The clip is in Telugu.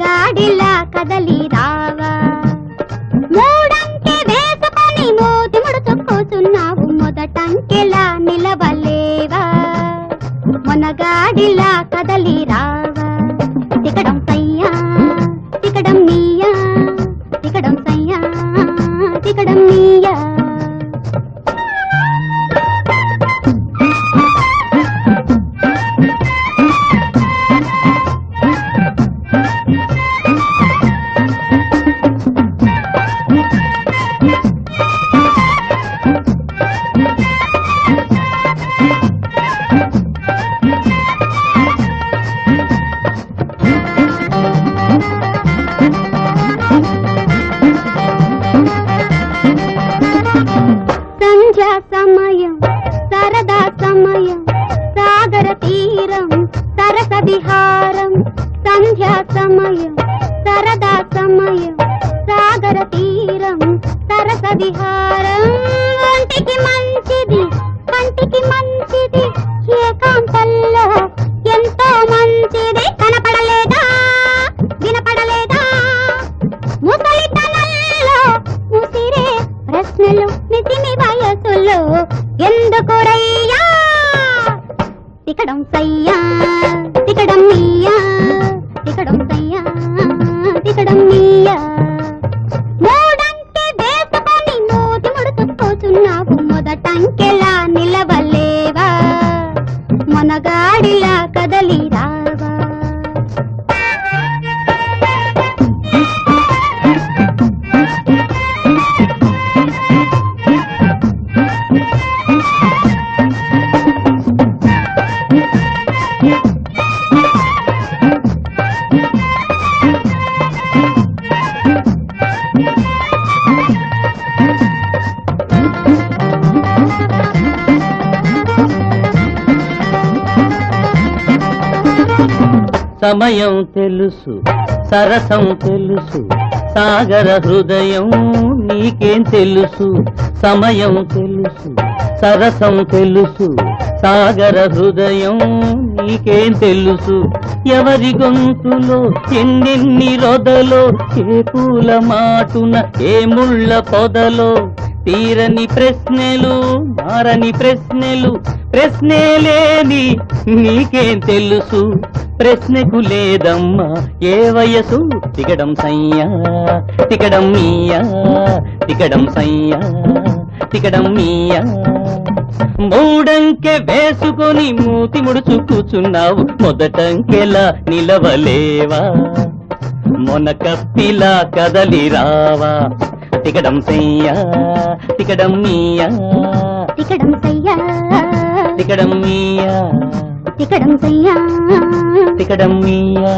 మొనగాడిలా కదలి రావా మూడంకె వేసుకొని మూతి ముడుచు మొదటంకెలా నిలవలేవా? మొనగాడిలా కదలి రావా టికడం సాగర తీరం సరస విహారం సంధ్యా సమయం సరదా సమయం సాగర తీరం సరస విహారం ఒంటికి మంచిది కంటికి మంచిది ఏకాంతంలో ఎంతో మంచిది కనపడలేదా వినపడలేదా ముసలితనంలో ముసిరే ప్రశ్నలు నితిని వయసులో ఎందుకురయ్యా తికడం సయ్యా తికడం మీయా తికడం సయ్యా తికడం మీయా మూడంకె దేశపని నోటి ముడుచుకోచున్నావు మొదటంకెలా నిలవలేవా? మొనగాడిలా కదలిరావా? సమయం తెలుసు సరసం తెలుసు సాగర హృదయం నీకేం తెలుసు? సమయం తెలుసు సరసం తెలుసు సాగర హృదయం నీకేం తెలుసు? ఎవరి గొంతులో ఎన్నెన్ని రొదలో ఏ పూల మాటున ఏ ముళ్ళ పొదలో? తీరని ప్రశ్నలు మారని ప్రశ్నలు ప్రశ్నే లేని నీకేం తెలుసు? ప్రశ్నకు లేదమ్మా ఏ వయసు? తికడం సయ్యా తికడం మీయా తికడం సయ్యా తికడం మీయా. మూడంకె వేసుకొని మూతి ముడుచు కూచున్నావు మొదటంకెలా నిలవలేవా? మొనకప్పిలా కదలి రావా తికడం సయ్యా తికడం మీయా. తికడం సయ్యా. తికడం మీయా. తికడం సయ్యా తికడం మీయా